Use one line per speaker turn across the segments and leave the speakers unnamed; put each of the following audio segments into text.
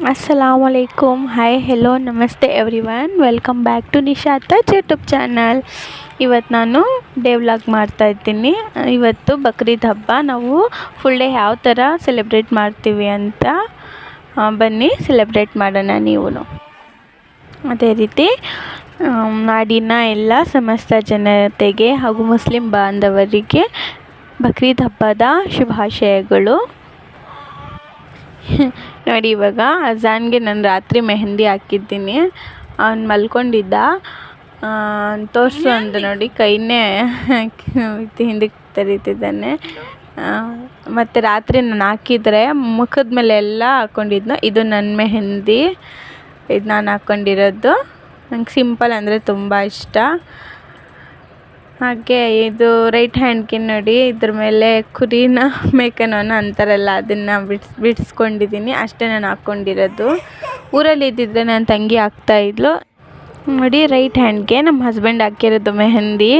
ಅಸ್ಸಲಾಮ್ ವಲೈಕುಮ್ hi hello ನಮಸ್ತೆ everyone welcome back to Nishata YouTube channel ಇವತ್ತು ನಾನು ಡೇ ವ್ಲಾಗ್ ಮಾಡ್ತಾ ಇದ್ದೀನಿ. ಇವತ್ತು ಬಕ್ರೀದ್ ಹಬ್ಬ. ನಾವು ಫುಲ್ ಡೇ ಯಾವ ಥರ ಸೆಲೆಬ್ರೇಟ್ ಮಾಡ್ತೀವಿ ಅಂತ ಬನ್ನಿ ಸೆಲೆಬ್ರೇಟ್ ಮಾಡೋಣ ನೀವು ಅದೇ ರೀತಿ ನಾಡಿನ ಎಲ್ಲ ಸಮಸ್ತ ಜನತೆಗೆ ಹಾಗೂ ಮುಸ್ಲಿಂ ಬಾಂಧವರಿಗೆ ಬಕ್ರೀದ್ ಹಬ್ಬದ ಶುಭಾಶಯಗಳು. ನೋಡಿ, ಇವಾಗ ಅಜಾನ್ಗೆ ನಾನು ರಾತ್ರಿ ಮೆಹಂದಿ ಹಾಕಿದ್ದೀನಿ. ಅವ್ನು ಮಲ್ಕೊಂಡಿದ್ದ. ತೋರಿಸು ಅಂತ ನೋಡಿ, ಕೈನೇ ಹಿಂದಕ್ಕೆ ತರೀತಿದ್ದಾನೆ. ಮತ್ತು ರಾತ್ರಿ ನಾನು ಹಾಕಿದರೆ ಮುಖದ ಮೇಲೆ ಎಲ್ಲ ಹಾಕ್ಕೊಂಡಿದ್ನು ಇದು ನನ್ನ ಮೆಹಂದಿ. ಇದು ನಾನು ಹಾಕ್ಕೊಂಡಿರೋದು ನಂಗೆ ಸಿಂಪಲ್ ಅಂದರೆ ತುಂಬ ಇಷ್ಟ. ಹಾಗೆ ಇದು ರೈಟ್ ಹ್ಯಾಂಡ್ಗೆ ನೋಡಿ, ಇದ್ರ ಮೇಲೆ ಕುರಿನ ಮೇಕೆನೋನ ಅಂತಾರಲ್ಲ ಅದನ್ನು ಬಿಡ್ಸ್ ಬಿಡಿಸ್ಕೊಂಡಿದ್ದೀನಿ ಅಷ್ಟೇ ನಾನು ಹಾಕ್ಕೊಂಡಿರೋದು. ಊರಲ್ಲಿ ಇದ್ದಿದ್ರೆ ನನ್ನ ತಂಗಿ ಹಾಕ್ತಾಯಿದ್ಲು ನೋಡಿ ರೈಟ್ ಹ್ಯಾಂಡ್ಗೆ ನಮ್ಮ ಹಸ್ಬೆಂಡ್ ಹಾಕಿರೋದು ಮೆಹಂದಿ.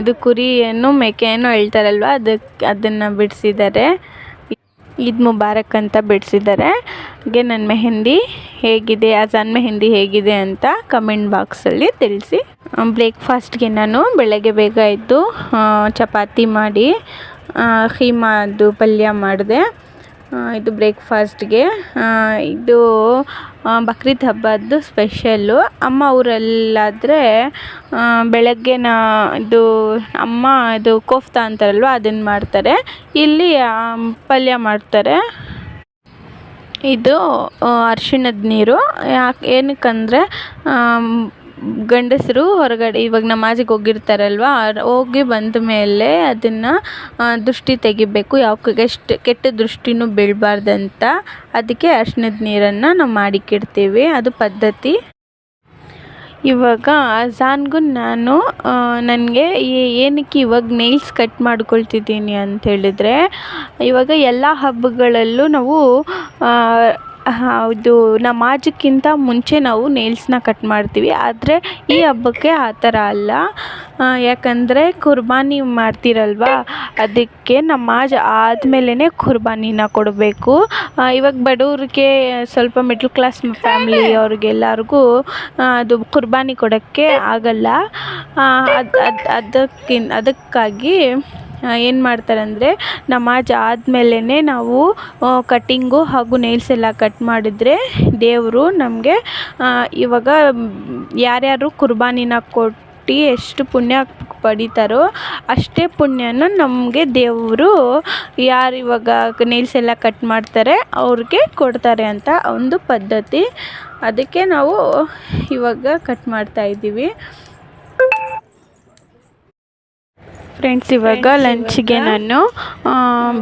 ಇದು ಕುರಿ ಏನು ಮೇಕೆ ಏನು ಹೇಳ್ತಾರಲ್ವ ಅದಕ್ಕೆ ಅದನ್ನು ಬಿಡಿಸಿದ್ದಾರೆ ಇದು ಮುಬಾರಕ್ ಅಂತ ಬಿಡಿಸಿದ್ದಾರೆ ಹಾಗೆ ನನ್ನ ಮೆಹಂದಿ ಹೇಗಿದೆ, ಅಜಾನ್ ಮೆಹಂದಿ ಹೇಗಿದೆ ಅಂತ ಕಮೆಂಟ್ ಬಾಕ್ಸಲ್ಲಿ ತಿಳಿಸಿ. ಬ್ರೇಕ್ಫಾಸ್ಟ್ಗೆ ನಾನು ಬೆಳಗ್ಗೆ ಬೇಗ ಎದ್ದು ಚಪಾತಿ ಮಾಡಿ ಹೀಮಾದು ಪಲ್ಯ ಮಾಡಿದೆ. ಇದು ಬ್ರೇಕ್ಫಾಸ್ಟ್ಗೆ. ಇದು ಬಕ್ರೀದ್ ಹಬ್ಬದ್ದು ಸ್ಪೆಷಲ್ಲು. ಅಮ್ಮ ಊರಲ್ಲಾದರೆ ಬೆಳಗ್ಗೆ ನಾ ಇದು ಅಮ್ಮ ಇದು ಕೋಫ್ತಾ ಅಂತಾರಲ್ವ ಅದನ್ನು ಮಾಡ್ತಾರೆ. ಇಲ್ಲಿ ಪಲ್ಯ ಮಾಡ್ತಾರೆ. ಇದು ಅರಿಶಿಣದ ನೀರು. ಯಾಕೆ, ಏನಕ್ಕಂದರೆ ಗಂಡಸರು ಹೊರಗಡೆ ಇವಾಗ ನಮಾಜಿಗೆ ಹೋಗಿರ್ತಾರಲ್ವ ಹೋಗಿ ಬಂದ ಮೇಲೆ ಅದನ್ನು ದೃಷ್ಟಿ ತೆಗಿಬೇಕು. ಯಾವ ಎಷ್ಟು ಕೆಟ್ಟ ದೃಷ್ಟಿನೂ ಬೀಳಬಾರ್ದಂತ. ಅದಕ್ಕೆ ಅರ್ಶಿನದ ನೀರನ್ನು ನಾವು ಮಾಡಿಕ್ಕಿಡ್ತೀವಿ ಅದು ಪದ್ಧತಿ. ಇವಾಗ ಅಜಾನ್ಗೂ ನಾನು ನನಗೆ ಏನಕ್ಕೆ ಇವಾಗ ನೈಲ್ಸ್ ಕಟ್ ಮಾಡ್ಕೊಳ್ತಿದ್ದೀನಿ ಅಂತ ಹೇಳಿದರೆ, ಇವಾಗ ಎಲ್ಲ ಹಬ್ಬಗಳಲ್ಲೂ ನಾವು ಇದು ನಮಾಜಕ್ಕಿಂತ ಮುಂಚೆ ನಾವು ನೇಲ್ಸ್ನ ಕಟ್ ಮಾಡ್ತೀವಿ. ಆದರೆ ಈ ಹಬ್ಬಕ್ಕೆ ಆ ಥರ ಅಲ್ಲ. ಯಾಕಂದರೆ ಕುರ್ಬಾನಿ ಮಾಡ್ತೀರಲ್ವ? ಅದಕ್ಕೆ ನಮಾಜ್ ಆದಮೇಲೆ ಕುರ್ಬಾನಿನ ಕೊಡಬೇಕು. ಇವಾಗ ಬಡವ್ರಿಗೆ ಸ್ವಲ್ಪ ಮಿಡ್ಲ್ ಕ್ಲಾಸ್ ಫ್ಯಾಮಿಲಿ ಅವ್ರಿಗೆಲ್ಲರಿಗೂ ಅದು ಕುರ್ಬಾನಿ ಕೊಡೋಕ್ಕೆ ಆಗಲ್ಲ. ಅದು ಅದು, ಅದಕ್ಕಿನ್, ಅದಕ್ಕಾಗಿ ಏನು ಮಾಡ್ತಾರಂದರೆ ನಮಾಜ್ ಆದಮೇಲೆ ನಾವು ಕಟ್ಟಿಂಗು ಹಾಗೂ ನೇಲ್ಸ್ ಎಲ್ಲ ಕಟ್ ಮಾಡಿದರೆ ದೇವರು ನಮಗೆ ಇವಾಗ ಯಾರ್ಯಾರು ಕುರ್ಬಾನಿನ ಕೊಟ್ಟು ಎಷ್ಟು ಪುಣ್ಯ ಪಡಿತಾರೋ ಅಷ್ಟೇ ಪುಣ್ಯನ ನಮಗೆ ದೇವರು ಯಾರು ಇವಾಗ ನೇಲ್ಸ್ ಎಲ್ಲ ಕಟ್ ಮಾಡ್ತಾರೆ ಅವ್ರಿಗೆ ಕೊಡ್ತಾರೆ ಅಂತ ಒಂದು ಪದ್ಧತಿ. ಅದಕ್ಕೆ ನಾವು ಇವಾಗ ಕಟ್ ಮಾಡ್ತಾ ಇದ್ದೀವಿ. ಫ್ರೆಂಡ್ಸ್ ಇವಾಗ ಲಂಚ್ಗೆ ನಾನು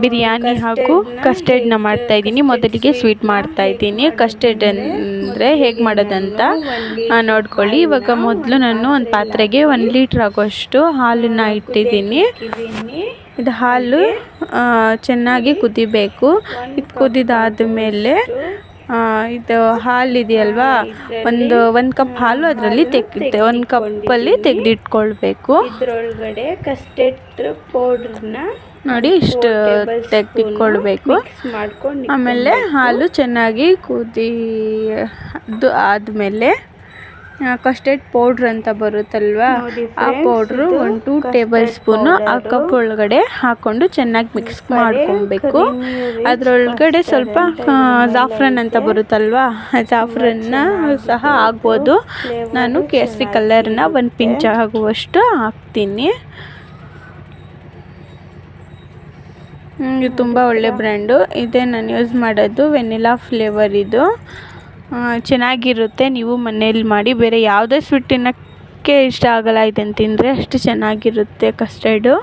ಬಿರಿಯಾನಿ ಹಾಗೂ ಕಸ್ಟರ್ಡ್ನ ಮಾಡ್ತಾ ಇದ್ದೀನಿ. ಮೊದಲಿಗೆ ಸ್ವೀಟ್ ಮಾಡ್ತಾ ಇದ್ದೀನಿ. ಕಸ್ಟರ್ಡ್ ಅಂದರೆ ಹೇಗೆ ಮಾಡೋದಂತ ನೋಡ್ಕೊಳ್ಳಿ. ಇವಾಗ ಮೊದಲು ನಾನು ಒಂದು ಪಾತ್ರೆಗೆ ಒಂದು ಲೀಟ್ರ್ ಆಗೋಷ್ಟು ಹಾಲನ್ನು ಇಟ್ಟಿದ್ದೀನಿ. ಇದು ಹಾಲು ಚೆನ್ನಾಗಿ ಕುದಿಬೇಕು. ಇದು ಕುದಿದಾದ ಮೇಲೆ ಇದು ಹಾಲಿದೆಯಲ್ವಾ ಒಂದು ಒಂದು ಕಪ್ ಹಾಲು ಅದರಲ್ಲಿ ತೆಗ್ದು ಒಂದು ಕಪ್ಪಲ್ಲಿ ತೆಗೆದಿಟ್ಕೊಳ್ಬೇಕು.
ಇದ್ರೊಳಗಡೆ ಕಸ್ಟರ್ಡ್ ಪೌಡ್ರನ್ನ
ನೋಡಿ ಇಷ್ಟು ತೆಗೆದಿಟ್ಕೊಳ್ಬೇಕು.
ಮಾಡ್ಕೊಂಡು
ಆಮೇಲೆ ಹಾಲು ಚೆನ್ನಾಗಿ ಕುದಿ ಅದು ಆದಮೇಲೆ ಕಸ್ಟರ್ಡ್ ಪೌಡ್ರ್ ಅಂತ ಬರುತ್ತಲ್ವಾ? ಆ ಪೌಡ್ರು ಒಂದು ಟೂ ಟೇಬಲ್ ಸ್ಪೂನು ಆ ಕಪ್ ಒಳಗಡೆ ಹಾಕೊಂಡು ಚೆನ್ನಾಗಿ ಮಿಕ್ಸ್ ಮಾಡ್ಕೊಬೇಕು. ಅದರೊಳಗಡೆ ಸ್ವಲ್ಪ ಜಾಫ್ರನ್ ಅಂತ ಬರುತ್ತಲ್ವ? ಜಾಫ್ರನ್ನ ಸಹ ಆಗ್ಬೋದು ನಾನು ಕೇಸರಿ ಕಲರ್ನ ಒಂದು ಪಿಂಚ್ ಆಗುವಷ್ಟು ಹಾಕ್ತೀನಿ. ಇದು ತುಂಬ ಒಳ್ಳೆ ಬ್ರ್ಯಾಂಡು. ಇದೇ ನಾನು ಯೂಸ್ ಮಾಡೋದು ವೆನಿಲಾ ಫ್ಲೇವರ್ ಇದು. ಚೆನ್ನಾಗಿರುತ್ತೆ ನೀವು ಮನೇಲಿ ಮಾಡಿ ಬೇರೆ ಯಾವುದೇ ಸ್ವೀಟ್ ತಿನ್ನೋಕ್ಕೆ ಇಷ್ಟ ಆಗಲ್ಲ ಇದನ್ನು ತಿಂದರೆ ಅಷ್ಟು ಚೆನ್ನಾಗಿರುತ್ತೆ ಕಸ್ಟರ್ಡು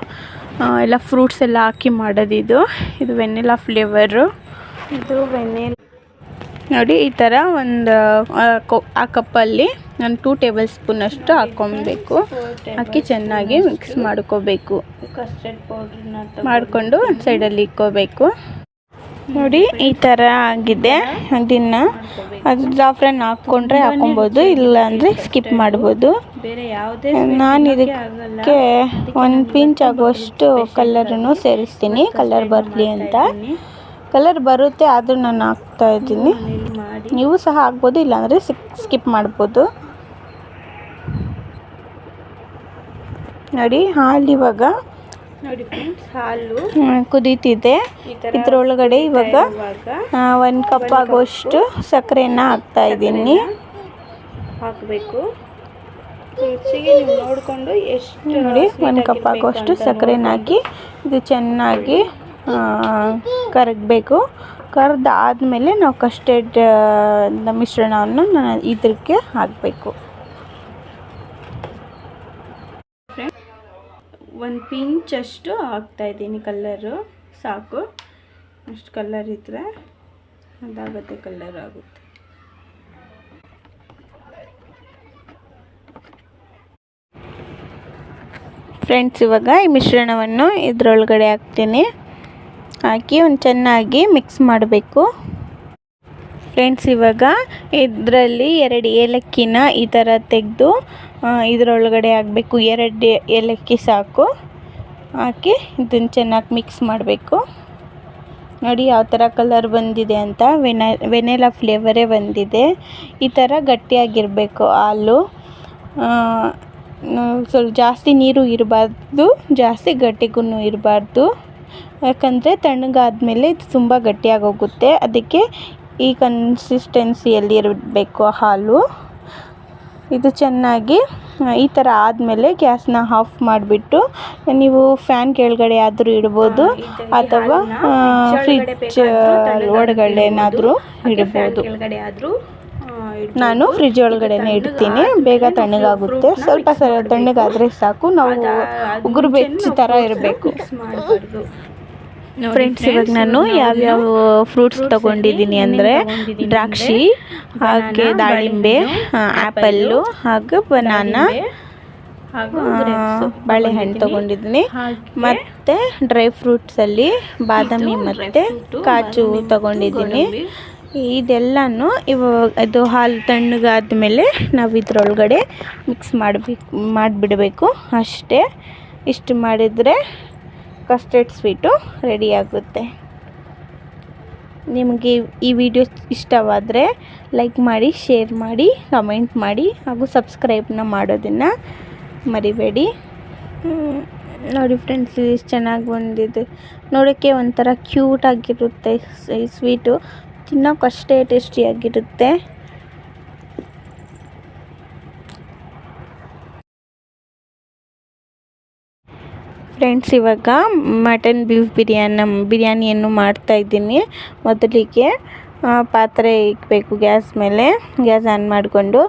ಎಲ್ಲ ಫ್ರೂಟ್ಸ್ ಎಲ್ಲ ಹಾಕಿ ಮಾಡೋದಿದು ಇದು. ವೆನಿಲಾ ಫ್ಲೇವರು
ಇದು ವೆನಿಲ್
ನೋಡಿ ಈ ಥರ ಒಂದು ಆ ಕಪ್ಪಲ್ಲಿ ನಾನು ಟೂ ಟೇಬಲ್ ಸ್ಪೂನ್ ಅಷ್ಟು ಹಾಕ್ಕೊಬೇಕು ಹಾಕಿ ಚೆನ್ನಾಗಿ ಮಿಕ್ಸ್ ಮಾಡ್ಕೋಬೇಕು.
ಕಸ್ಟರ್ಡ್ ಪೌಡ್ರನ್ನ
ಮಾಡಿಕೊಂಡು ಒಂದು ಸೈಡಲ್ಲಿ ಇಕ್ಕೋಬೇಕು ನೋಡಿ, ಈ ಥರ ಆಗಿದೆ. ಅದನ್ನು ಅದು ಜಾಫ್ರನ್ ಹಾಕ್ಕೊಂಡ್ರೆ ಹಾಕೊಬೋದು ಇಲ್ಲ ಅಂದರೆ ಸ್ಕಿಪ್ ಮಾಡ್ಬೋದು. ನಾನು ಇದಕ್ಕೆ ಒಂದು ಪಿಂಚ್ ಆಗುವಷ್ಟು ಕಲರನ್ನು ಸೇರಿಸ್ತೀನಿ. ಕಲರ್ ಬರಲಿ ಅಂತ. ಕಲರ್ ಬರುತ್ತೆ, ಆದರೂ ನಾನು ಹಾಕ್ತಾ ಇದ್ದೀನಿ. ನೀವು ಸಹ ಹಾಕ್ಬೋದು, ಇಲ್ಲಾಂದರೆ ಸ್ಕಿಪ್ ಮಾಡ್ಬೋದು. ನೋಡಿ, ಹಾಲು ಇವಾಗ
ನೋಡಿ ಫ್ರೆಂಡ್ಸ್ ಹಾಲು.
ಕುದೀತಿದೆ. ಇದರೊಳಗಡೆ ಇವಾಗ ಒಂದು ಕಪ್ ಆಗೋಷ್ಟು ಸಕ್ಕರೆಯನ್ನು ಹಾಕ್ತಾ ಇದ್ದೀನಿ
ಹಾಕಬೇಕು. ರುಚಿಗೆ ನೀವು ನೋಡಿಕೊಂಡು ಎಷ್ಟು
ನೋಡಿ
ಒನ್
ಒಂದು ಕಪ್
ಆಗುವಷ್ಟು
ಆಗೋಷ್ಟು ಸಕ್ಕರೆನ ಹಾಕಿ ಇದು ಚೆನ್ನಾಗಿ ಕರಗಬೇಕು. ಕರ್ದಾದ್ಮೇಲೆ ನಾವು ಕಸ್ಟರ್ಡ್ ಮಿಶ್ರಣವನ್ನು ನಾನು ಇದಕ್ಕೆ ಹಾಕಬೇಕು.
ಒಂದು ಪಿಂಚ್ ಅಷ್ಟು ಹಾಕ್ತಾ ಇದ್ದೀನಿ ಕಲ್ಲರು ಸಾಕು. ಅಷ್ಟು ಕಲ್ಲರ್ ಇದ್ದರೆ ಅದಾಗುತ್ತೆ ಕಲ್ಲರ್ ಆಗುತ್ತೆ.
ಫ್ರೆಂಡ್ಸ್ ಇವಾಗ ಈ ಮಿಶ್ರಣವನ್ನು ಇದರೊಳಗಡೆ ಹಾಕ್ತೀನಿ. ಹಾಕಿ ಒಂದು ಚೆನ್ನಾಗಿ ಮಿಕ್ಸ್ ಮಾಡಬೇಕು. ಫ್ರೆಂಡ್ಸ್ ಇವಾಗ ಇದರಲ್ಲಿ ಎರಡು ಏಲಕ್ಕಿನ ಈ ಥರ ತೆಗೆದು ಇದರೊಳಗಡೆ ಆಗಬೇಕು ಎರಡು ಏಲಕ್ಕಿ ಸಾಕು. ಹಾಕಿ ಇದನ್ನು ಚೆನ್ನಾಗಿ ಮಿಕ್ಸ್ ಮಾಡಬೇಕು. ನೋಡಿ ಯಾವ ಥರ ಕಲರ್ ಬಂದಿದೆ ಅಂತ. ವೆನ ವೆನೆಲಾ ಫ್ಲೇವರೇ ಬಂದಿದೆ. ಈ ಥರ ಗಟ್ಟಿಯಾಗಿರಬೇಕು ಹಾಲು. ಸ್ವಲ್ಪ ಜಾಸ್ತಿ ನೀರು ಇರಬಾರ್ದು. ಜಾಸ್ತಿ ಗಟ್ಟಿಗೂ ಇರಬಾರ್ದು. ಯಾಕಂದರೆ ತಣ್ಣಗಾದಮೇಲೆ ಇದು ತುಂಬ ಗಟ್ಟಿಯಾಗೋಗುತ್ತೆ ಅದಕ್ಕೆ ಈ ಕನ್ಸಿಸ್ಟೆನ್ಸಿಯಲ್ಲಿ ಇರಬೇಕು ಹಾಲು. ಇದು ಚೆನ್ನಾಗಿ ಈ ಥರ ಆದಮೇಲೆ ಗ್ಯಾಸ್ನ ಆಫ್ ಮಾಡಿಬಿಟ್ಟು ನೀವು ಫ್ಯಾನ್ ಕೆಳಗಡೆ ಆದರೂ ಇಡ್ಬೋದು ಅಥವಾ ಫ್ರಿಜ್ ಒಳಗಡೆನಾದರೂ ಇಡ್ಬೋದು. ನಾನು ಫ್ರಿಜ್ ಒಳಗಡೆನೆ ಇಡ್ತೀನಿ. ಬೇಗ ತಣ್ಣಗಾಗುತ್ತೆ. ಸ್ವಲ್ಪ ಸ ತಣ್ಣಗಾದರೆ ಸಾಕು. ನಾವು ಉಗುರು ಬೆಚ್ಚ ಥರ ಇರಬೇಕು. ಫ್ರೆಂಡ್ಸ್ ಇವಾಗ ನಾನು ಯಾವ್ಯಾವ ಫ್ರೂಟ್ಸ್ ತಗೊಂಡಿದ್ದೀನಿ ಅಂದರೆ ದ್ರಾಕ್ಷಿ ಹಾಗೆ ದಾಳಿಂಬೆ ಆ್ಯಪಲ್ಲು ಹಾಗೂ ಬನಾನಾ ಬಾಳೆಹಣ್ಣು ತಗೊಂಡಿದ್ದೀನಿ. ಮತ್ತು ಡ್ರೈ ಫ್ರೂಟ್ಸಲ್ಲಿ ಬಾದಾಮಿ ಮತ್ತು ಕಾಜು ತಗೊಂಡಿದ್ದೀನಿ. ಇದೆಲ್ಲನೂ ಇವಾಗ ಅದು ಹಾಲು ತಣ್ಣಗಾದ್ಮೇಲೆ ನಾವು ಇದರೊಳಗಡೆ ಮಿಕ್ಸ್ ಮಾಡಬೇಕು ಮಾಡಿಬಿಡಬೇಕು. ಅಷ್ಟೇ. ಇಷ್ಟು ಮಾಡಿದರೆ ಕಸ್ಟರ್ಡ್ ಸ್ವೀಟು ರೆಡಿಯಾಗುತ್ತೆ ನಿಮಗೆ ಈ ವಿಡಿಯೋ ಇಷ್ಟವಾದರೆ ಲೈಕ್ ಮಾಡಿ ಶೇರ್ ಮಾಡಿ ಕಮೆಂಟ್ ಮಾಡಿ ಹಾಗೂ ಸಬ್ಸ್ಕ್ರೈಬ್ನ ಮಾಡೋದನ್ನು ಮರಿಬೇಡಿ. ನೋಡಿ ಫ್ರೆಂಡ್ಸ್ ಇದು ಚೆನ್ನಾಗಿ ಬಂದಿದೆ ನೋಡೋಕ್ಕೆ ಒಂಥರ ಕ್ಯೂಟಾಗಿರುತ್ತೆ ಈ ಸ್ವೀಟು ತಿನ್ನೋಕ್ಕಷ್ಟೇ ಟೇಸ್ಟಿಯಾಗಿರುತ್ತೆ ಫ್ರೆಂಡ್ಸ್ ಇವಾಗ ಮಟನ್ ಬೀಫ್ ಬಿರಿಯಾನಿ ಬಿರಿಯಾನಿಯನ್ನು ಮಾಡ್ತಾಯಿದ್ದೀನಿ ಮೊದಲಿಗೆ. ಪಾತ್ರೆ ಇಕ್ಕಬೇಕು ಗ್ಯಾಸ್ ಮೇಲೆ. ಗ್ಯಾಸ್ ಆನ್ ಮಾಡಿಕೊಂಡು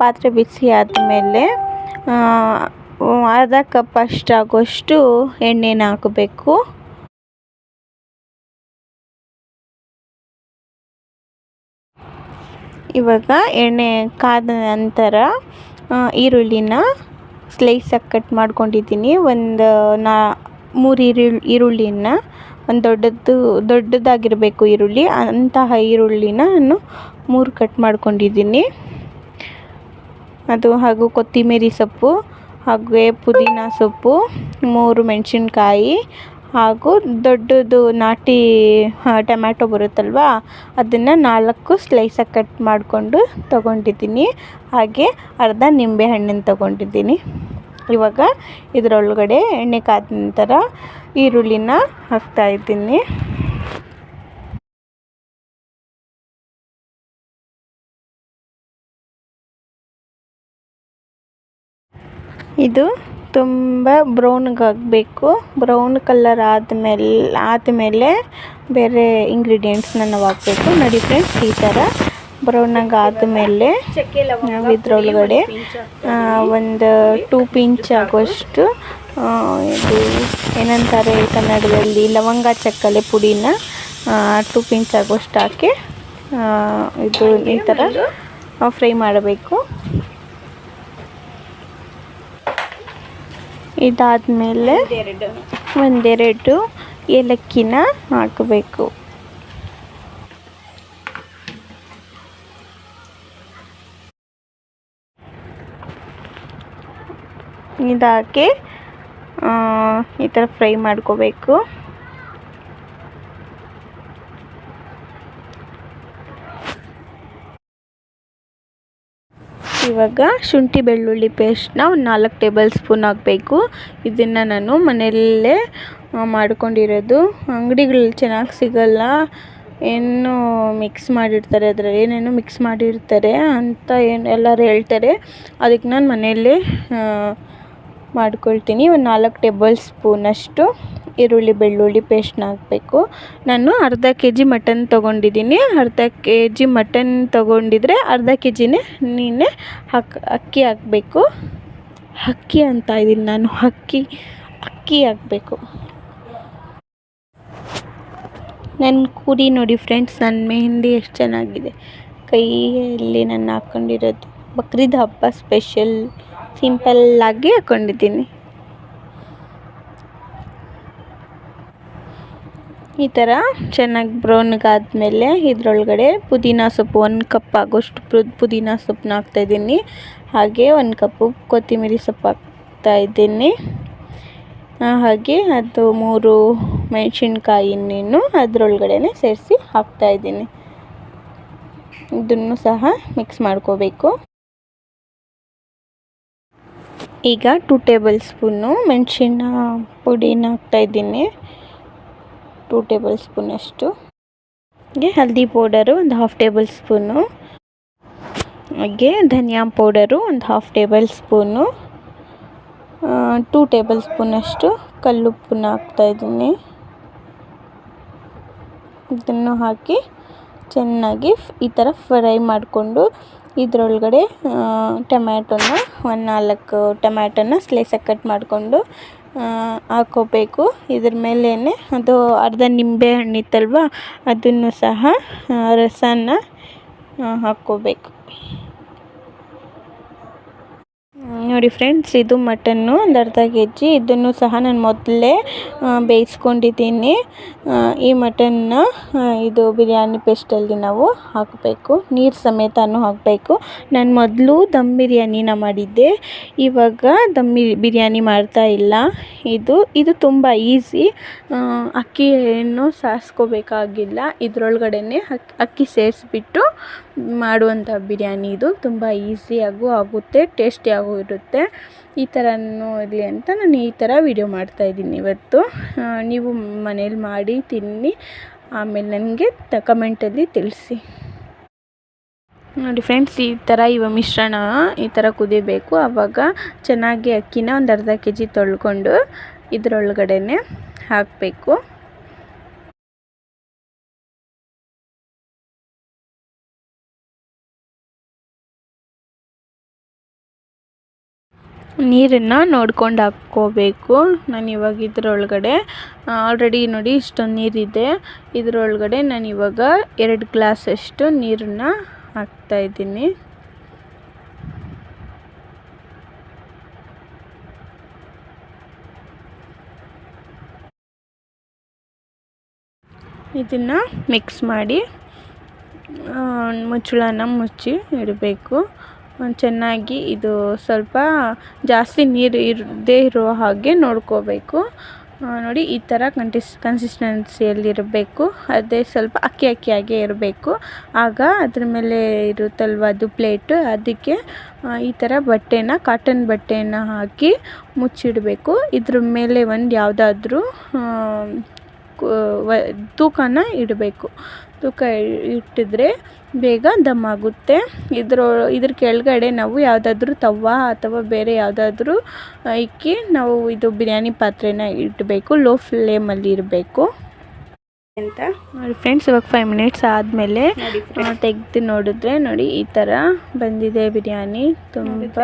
ಪಾತ್ರೆ ಬಿಸಿ ಆದಮೇಲೆ ಅರ್ಧ ಕಪ್ ಅಷ್ಟಾಗುವಷ್ಟು ಎಣ್ಣೆನ ಹಾಕಬೇಕು. ಇವಾಗ ಎಣ್ಣೆ ಕಾದ ನಂತರ ಈರುಳ್ಳಿನ ಸ್ಲೈಸಾಗಿ ಕಟ್ ಮಾಡ್ಕೊಂಡಿದ್ದೀನಿ. ಒಂದು, ನಾ, ಮೂರು ಈರುಳ್ಳಿ ಈರುಳ್ಳಿನ ಒಂದು ದೊಡ್ಡದು ದೊಡ್ಡದಾಗಿರಬೇಕು ಈರುಳ್ಳಿ. ಅಂತಹ ಈರುಳ್ಳಿನ ನಾನು ಮೂರು ಕಟ್ ಮಾಡ್ಕೊಂಡಿದ್ದೀನಿ. ಅದು ಹಾಗೂ ಕೊತ್ತಿಮೀರಿ ಸೊಪ್ಪು, ಹಾಗೆ ಪುದೀನ ಸೊಪ್ಪು, ಮೂರು ಮೆಣಸಿನ್ಕಾಯಿ ಹಾಗೂ ದೊಡ್ಡದು ನಾಟಿ ಟೊಮ್ಯಾಟೊ ಬರುತ್ತಲ್ವ, ಅದನ್ನು ನಾಲ್ಕು ಸ್ಲೈಸಾಗಿ ಕಟ್ ಮಾಡಿಕೊಂಡು ತಗೊಂಡಿದ್ದೀನಿ. ಹಾಗೆ ಅರ್ಧ ನಿಂಬೆ ಹಣ್ಣನ್ನು ತಗೊಂಡಿದ್ದೀನಿ. ಇವಾಗ ಇದರೊಳಗಡೆ ಎಣ್ಣೆ ಕಾದ ನಂತರ ಈರುಳ್ಳಿನ ಹಾಕ್ತಾಯಿದ್ದೀನಿ ಇದು ತುಂಬ ಬ್ರೌನ್ಗಾಗಬೇಕು ಬ್ರೌನ್ ಕಲರ್ ಆದಮೇಲೆ ಆದಮೇಲೆ ಬೇರೆ ಇಂಗ್ರೀಡಿಯೆಂಟ್ಸ್ನ ನಾವು ಹಾಕಬೇಕು. ನೋಡಿ ಫ್ರೆಂಡ್ಸ್ ಈ ಥರ ಬ್ರೌನಾಗಿ ಆದಮೇಲೆ ನಾವು ಆ, ಒಂದು ಟೂ ಪಿಂಚ್ ಆಗೋಷ್ಟು ಇದು ಏನಂತಾರೆ ಕನ್ನಡದಲ್ಲಿ ಲವಂಗ ಚಕ್ಕಲೆ ಪುಡಿನ ಟೂ ಪಿಂಚ್ ಆಗೋಷ್ಟು ಹಾಕಿ ಇದು ಈ ಥರ ಫ್ರೈ ಮಾಡಬೇಕು. ಇದಾದಮೇಲೆ ಒಂದೆರಡು ಏಲಕ್ಕಿನ ಹಾಕಬೇಕು. ಇದಾಕಿ ಈ ಥರ ಫ್ರೈ ಮಾಡ್ಕೋಬೇಕು. ಇವಾಗ ಶುಂಠಿ ಬೆಳ್ಳುಳ್ಳಿ ಪೇಸ್ಟ್ನ ಒಂದು ನಾಲ್ಕು ಟೇಬಲ್ ಸ್ಪೂನ್ ಹಾಕಬೇಕು. ಇದನ್ನು ನಾನು ಮನೆಯಲ್ಲೇ ಮಾಡ್ಕೊಂಡಿರೋದು. ಅಂಗಡಿಗಳಲ್ಲಿ ಚೆನ್ನಾಗಿ ಸಿಗಲ್ಲ. ಏನು ಮಿಕ್ಸ್ ಮಾಡಿರ್ತಾರೆ, ಅದರಲ್ಲಿ ಏನೇನೋ ಮಿಕ್ಸ್ ಮಾಡಿರ್ತಾರೆ ಅಂತ ಏನು, ಎಲ್ಲರೂ ಹೇಳ್ತಾರೆ. ಅದಕ್ಕೆ ನಾನು ಮನೆಯಲ್ಲೇ ಮಾಡ್ಕೊಳ್ತೀನಿ. ಒಂದು ನಾಲ್ಕು ಟೇಬಲ್ ಸ್ಪೂನಷ್ಟು ಈರುಳ್ಳಿ, ಬೆಳ್ಳುಳ್ಳಿ ಪೇಸ್ಟ್ನ ಹಾಕಬೇಕು. ನಾನು ಅರ್ಧ ಕೆ ಜಿ ಮಟನ್ ತೊಗೊಂಡಿದ್ದೀನಿ. ಅರ್ಧ ಕೆ ಜಿ ಮಟನ್ ತೊಗೊಂಡಿದ್ರೆ ಅರ್ಧ ಕೆ ಜಿನೇ ನೀನೆ ಹಾಕ್, ಅಕ್ಕಿ ಹಾಕಬೇಕು. ಅಕ್ಕಿ ಅಂತ ಇದ್ದೀನಿ ನಾನು, ಅಕ್ಕಿ ಅಕ್ಕಿ ಹಾಕಬೇಕು. ನನ್ನ ಕೂಡಿ ನೋಡಿ ಫ್ರೆಂಡ್ಸ್ ನನ್ನ ಮೆಹಂದಿ ಎಷ್ಟು ಚೆನ್ನಾಗಿದೆ. ಕೈಯಲ್ಲಿ ನಾನು ಹಾಕ್ಕೊಂಡಿರೋದು ಬಕ್ರೀದ್ ಹಬ್ಬ ಸ್ಪೆಷಲ್ ಸಿಂಪಲ್ಲಾಗಿ ಹಾಕ್ಕೊಂಡಿದ್ದೀನಿ ಈ ಥರ ಚೆನ್ನಾಗಿ ಬ್ರೌನ್ಗಾದ್ಮೇಲೆ ಇದರೊಳಗಡೆ ಪುದೀನ ಸೊಪ್ಪು, ಒಂದು ಕಪ್ ಆಗೋಷ್ಟು ಪುದೀನ ಸೊಪ್ಪನ್ನ ಹಾಕ್ತಾಯಿದ್ದೀನಿ ಹಾಗೆ ಒಂದು ಕಪ್ಪು ಕೊತ್ತಂಬರಿ ಸೊಪ್ಪು ಹಾಕ್ತಾಯಿದ್ದೀನಿ ಹಾಗೆ ಅದು ಮೂರು ಮೆಣಸಿನ್ಕಾಯಿನೂ ಅದರೊಳಗಡೆ ಸೇರಿಸಿ ಹಾಕ್ತಾಯಿದ್ದೀನಿ ಇದನ್ನು ಸಹ ಮಿಕ್ಸ್ ಮಾಡ್ಕೋಬೇಕು. ಈಗ ಟು ಟೇಬಲ್ ಸ್ಪೂನು ಮೆಣಸಿನ ಪುಡಿನ ಹಾಕ್ತಾಯಿದ್ದೀನಿ ಟೂ ಟೇಬಲ್ ಸ್ಪೂನಷ್ಟು. ಹಾಗೆ ಹಲ್ದಿ ಪೌಡರು ಒಂದು ಹಾಫ್ ಟೇಬಲ್ ಸ್ಪೂನು. ಹಾಗೆ ಧನಿಯಾ ಪೌಡರು ಒಂದು ಹಾಫ್ ಟೇಬಲ್ ಸ್ಪೂನು. ಟೂ ಟೇಬಲ್ ಸ್ಪೂನಷ್ಟು ಕಲ್ಲುಪ್ಪನ್ನ ಹಾಕ್ತಾಯಿದ್ದೀನಿ ಇದನ್ನು ಹಾಕಿ ಚೆನ್ನಾಗಿ ಈ ಥರ ಫ್ರೈ ಮಾಡಿಕೊಂಡು ಇದರೊಳಗಡೆ ಟೊಮ್ಯಾಟೊನ, ಒಂದು ನಾಲ್ಕು ಟೊಮ್ಯಾಟೊನ ಸ್ಲೈಸಾಗಿ ಕಟ್ ಮಾಡಿಕೊಂಡು ಹಾಕ್ಕೋಬೇಕು ಇದ್ರ ಮೇಲೇ ಅದು ಅರ್ಧ ನಿಂಬೆ ಹಣ್ಣಿತ್ತಲ್ವ? ಅದನ್ನು ಸಹ ರಸನ ಹಾಕ್ಕೋಬೇಕು. ನೋಡಿ ಫ್ರೆಂಡ್ಸ್, ಇದು ಮಟನ್ನು ಒಂದು ಅರ್ಧ ಕೆ ಜಿ ಇದನ್ನು ಸಹ ನಾನು ಮೊದಲೇ ಬೇಯಿಸ್ಕೊಂಡಿದ್ದೀನಿ. ಈ ಮಟನ್ನ ಇದು ಬಿರಿಯಾನಿ ಪೇಸ್ಟಲ್ಲಿ ನಾವು ಹಾಕಬೇಕು. ನೀರು ಸಮೇತನೂ ಹಾಕಬೇಕು. ನಾನು ಮೊದಲು ದಮ್ ಬಿರಿಯಾನಿನ ಮಾಡಿದ್ದೆ. ಇವಾಗ ದಮ್ ಬಿರಿಯಾನಿ ಮಾಡ್ತಾ ಇಲ್ಲ. ಇದು ಇದು ತುಂಬ ಈಸಿ. ಅಕ್ಕಿಯನ್ನು ಸಾರಿಸ್ಕೋಬೇಕಾಗಿಲ್ಲ ಇದರೊಳಗಡೆ ಅಕ್ಕಿ ಅಕ್ಕಿ ಸೇರಿಸ್ಬಿಟ್ಟು ಮಾಡುವಂಥ ಬಿರಿಯಾನಿ ಇದು. ತುಂಬ ಈಸಿಯಾಗೂ ಆಗುತ್ತೆ ಟೇಸ್ಟಿಯಾಗೂ ಇರುತ್ತೆ. ಈ ಥರನೂ ಇರಲಿ ಅಂತ ನಾನು ಈ ಥರ ವಿಡಿಯೋ ಮಾಡ್ತಾಯಿದ್ದೀನಿ ಇವತ್ತು. ನೀವು ಮನೇಲಿ ಮಾಡಿ, ತಿನ್ನಿ, ಆಮೇಲೆ ನನಗೆ ತ ಕಮೆಂಟಲ್ಲಿ ತಿಳಿಸಿ. ನೋಡಿ ಫ್ರೆಂಡ್ಸ್ ಈ ಥರ ಇವ ಮಿಶ್ರಣ, ಈ ಥರ ಕುದಿಬೇಕು. ಆವಾಗ ಚೆನ್ನಾಗಿ ಅಕ್ಕಿನ ಒಂದು ಅರ್ಧ ಕೆ ಜಿ ತೊಳ್ಕೊಂಡು ಇದರೊಳಗಡೆ ಹಾಕಬೇಕು. ನೀರನ್ನು ನೋಡ್ಕೊಂಡು ಹಾಕ್ಕೋಬೇಕು. ನಾನು ಇವಾಗ ಇದರೊಳಗಡೆ ಆಲ್ರೆಡಿ ನೋಡಿ ಇಷ್ಟೊಂದು ನೀರಿದೆ. ಇದರೊಳಗಡೆ ನಾನು ಇವಾಗ ಎರಡು ಗ್ಲಾಸಷ್ಟು ನೀರನ್ನು ಹಾಕ್ತಾಯಿದ್ದೀನಿ ಇದನ್ನು ಮಿಕ್ಸ್ ಮಾಡಿ ಮುಚ್ಚಳನ ಮುಚ್ಚಿ ಇಡಬೇಕು. ಚೆನ್ನಾಗಿ ಇದು ಸ್ವಲ್ಪ ಜಾಸ್ತಿ ನೀರು ಇರದೇ ಇರುವ ಹಾಗೆ ನೋಡ್ಕೋಬೇಕು. ನೋಡಿ, ಈ ಥರ ಕಂಟಿಸ್ ಕನ್ಸಿಸ್ಟೆನ್ಸಿಯಲ್ಲಿರಬೇಕು ಅದೇ ಸ್ವಲ್ಪ ಅಕ್ಕಿ ಅಕ್ಕಿಯಾಗೆ ಇರಬೇಕು. ಆಗ ಅದ್ರ ಮೇಲೆ ಇರುತ್ತಲ್ವ ಅದು ಪ್ಲೇಟು ಅದಕ್ಕೆ ಈ ಥರ ಬಟ್ಟೆನ ಕಾಟನ್ ಬಟ್ಟೆನ ಹಾಕಿ ಮುಚ್ಚಿಡಬೇಕು. ಇದ್ರ ಮೇಲೆ ಒಂದು ಯಾವುದಾದ್ರೂ ತೂಕನ ಇಡಬೇಕು. ತೂಕ ಇಟ್ಟಿದ್ರೆ ಬೇಗ ದಮ್ ಆಗುತ್ತೆ. ಇದ್ರ ಇದ್ರ ಕೆಳಗಡೆ ನಾವು ಯಾವುದಾದ್ರೂ ತವ ಅಥವಾ ಬೇರೆ ಯಾವುದಾದ್ರೂ ಇಕ್ಕಿ ನಾವು ಇದು ಬಿರಿಯಾನಿ ಪಾತ್ರೆನ ಇಡಬೇಕು, ಲೋ ಫ್ಲೇಮಲ್ಲಿ ಇರಬೇಕು.
ಅಂತ.
ನೋಡಿ ಫ್ರೆಂಡ್ಸ್ ಇವಾಗ ಫೈವ್ ಮಿನಿಟ್ಸ್ ಆದಮೇಲೆ. ತೆಗೆದು ನೋಡಿದ್ರೆ ನೋಡಿ ಈ ಥರ ಬಂದಿದೆ ಬಿರಿಯಾನಿ. ತುಂಬ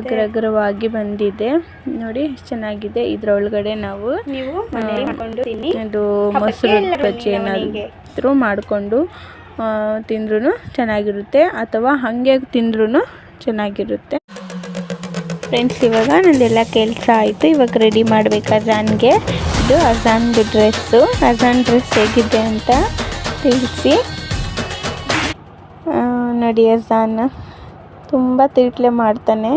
ಅಗ್ರಗ್ರವಾಗಿ ಬಂದಿದೆ. ನೋಡಿ ಚೆನ್ನಾಗಿದೆ ಚೆನ್ನಾಗಿದೆ. ಇದರೊಳಗಡೆ ನಾವು
ನೀವು
ಇದು ಮೊಸರು ಬಜ್ಜಿ. ಏನಾದರೂ ಮಾಡಿಕೊಂಡು ತಿಂದ್ರೂ ಚೆನ್ನಾಗಿರುತ್ತೆ. ಅಥವಾ ಹಾಗೆ ತಿಂದ್ರೂ ಚೆನ್ನಾಗಿರುತ್ತೆ. ಫ್ರೆಂಡ್ಸ್ ಇವಾಗ ನಂದೆಲ್ಲ ಕೆಲಸ ಆಯಿತು. ಇವಾಗ ರೆಡಿ ಮಾಡಬೇಕು ಅಜಾನ್ಗೆ. ಇದು ಅಜಾನ್ದು ಡ್ರೆಸ್ಸು ಅಜಾನ್ ಡ್ರೆಸ್ ಹೇಗಿದೆ ಅಂತ ತಿಳಿಸಿ. ನೋಡಿ ಅಜಾನ್. ತುಂಬ ತೀಟ್ಲೆ ಮಾಡ್ತಾನೆ.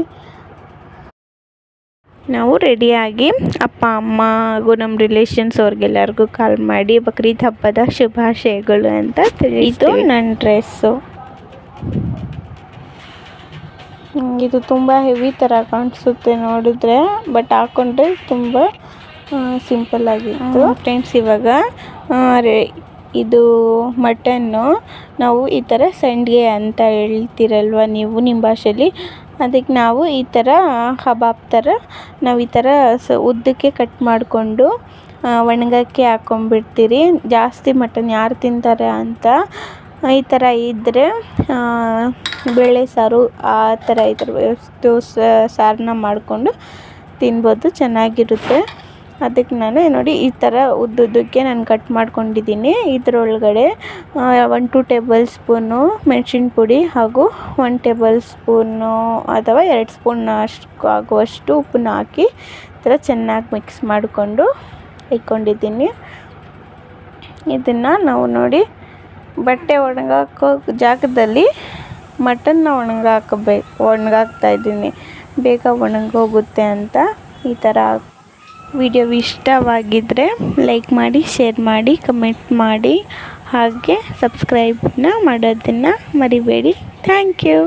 ನಾವು ರೆಡಿಯಾಗಿ ಅಪ್ಪ, ಅಮ್ಮ ಹಾಗೂ ನಮ್ಮ ರಿಲೇಷನ್ಸ್ ಅವ್ರಿಗೆಲ್ಲರಿಗೂ ಕಾಲ್ ಮಾಡಿ ಬಕ್ರೀದ್ ಹಬ್ಬದ ಶುಭಾಶಯಗಳು ಅಂತ ತಿಳಿದು ನನ್ನ ಡ್ರೆಸ್ಸು ಇದು ತುಂಬ ಹೆವಿ ಥರ ಕಾಣಿಸುತ್ತೆ ನೋಡಿದ್ರೆ ಬಟ್ ಹಾಕೊಂಡ್ರೆ ತುಂಬ ಸಿಂಪಲ್ ಆಗಿತ್ತು. ಫ್ರೆಂಡ್ಸ್ ಇವಾಗ ಇದು ಮಟನ್ನು ನಾವು ಈ ಥರ ಸಂಡಿಗೆ ಅಂತ ಹೇಳ್ತೀರಲ್ವ ನೀವು ನಿಮ್ಮ ಭಾಷೆಯಲ್ಲಿ ಅದಕ್ಕೆ ನಾವು ಈ ಥರ ಹಬಾಬ್ ಥರ ನಾವು ಈ ಥರ ಸ ಉದ್ದಕ್ಕೆ ಕಟ್ ಮಾಡಿಕೊಂಡು ಒಣಗಕ್ಕೆ ಹಾಕ್ಕೊಂಬಿಡ್ತೀರಿ ಜಾಸ್ತಿ ಮಟನ್ ಯಾರು ತಿಂತಾರೆ ಅಂತ ಈ ಥರ ಇದ್ದರೆ ಬೇಳೆ ಸಾರು ಆ ಥರ ಥರ ಎಷ್ಟು ಸಾರನ್ನ ಮಾಡಿಕೊಂಡು ತಿನ್ಬೋದು, ಚೆನ್ನಾಗಿರುತ್ತೆ. ಅದಕ್ಕೆ ನಾನು ನೋಡಿ ಈ ಥರ ಉದ್ದುದ್ದಕ್ಕೆ ನಾನು ಕಟ್ ಮಾಡ್ಕೊಂಡಿದ್ದೀನಿ. ಇದರೊಳಗಡೆ ಒನ್ ಟು ಟೇಬಲ್ ಸ್ಪೂನು ಮೆಣಸಿನ ಪುಡಿ ಹಾಗೂ ಒನ್ ಟೇಬಲ್ ಸ್ಪೂನು ಅಥವಾ ಎರಡು ಸ್ಪೂನ್ ಅಷ್ಟು ಆಗುವಷ್ಟು ಉಪ್ಪನ್ನ ಹಾಕಿ ಈ ಥರ ಚೆನ್ನಾಗಿ ಮಿಕ್ಸ್ ಮಾಡಿಕೊಂಡು ಇಟ್ಕೊಂಡಿದ್ದೀನಿ. ಇದನ್ನು ನಾವು ನೋಡಿ ಬಟ್ಟೆ ಒಣಗಾಕೋ ಜಾಗದಲ್ಲಿ ಮಟನ್ನ ಒಣಗಾಕಬೇಕು ಒಣಗಾಕ್ತಾ ಇದ್ದೀನಿ. ಬೇಗ ಒಣಗೋಗುತ್ತೆ ಅಂತ ಈ ಥರ ವಿಡಿಯೋ ಇಷ್ಟವಾಗಿದ್ದರೆ ಲೈಕ್ ಮಾಡಿ, ಶೇರ್ ಮಾಡಿ, ಕಮೆಂಟ್ ಮಾಡಿ, ಹಾಗೆ ಸಬ್ಸ್ಕ್ರೈಬ್ನ ಮಾಡೋದನ್ನು ಮರಿಬೇಡಿ. Thank you.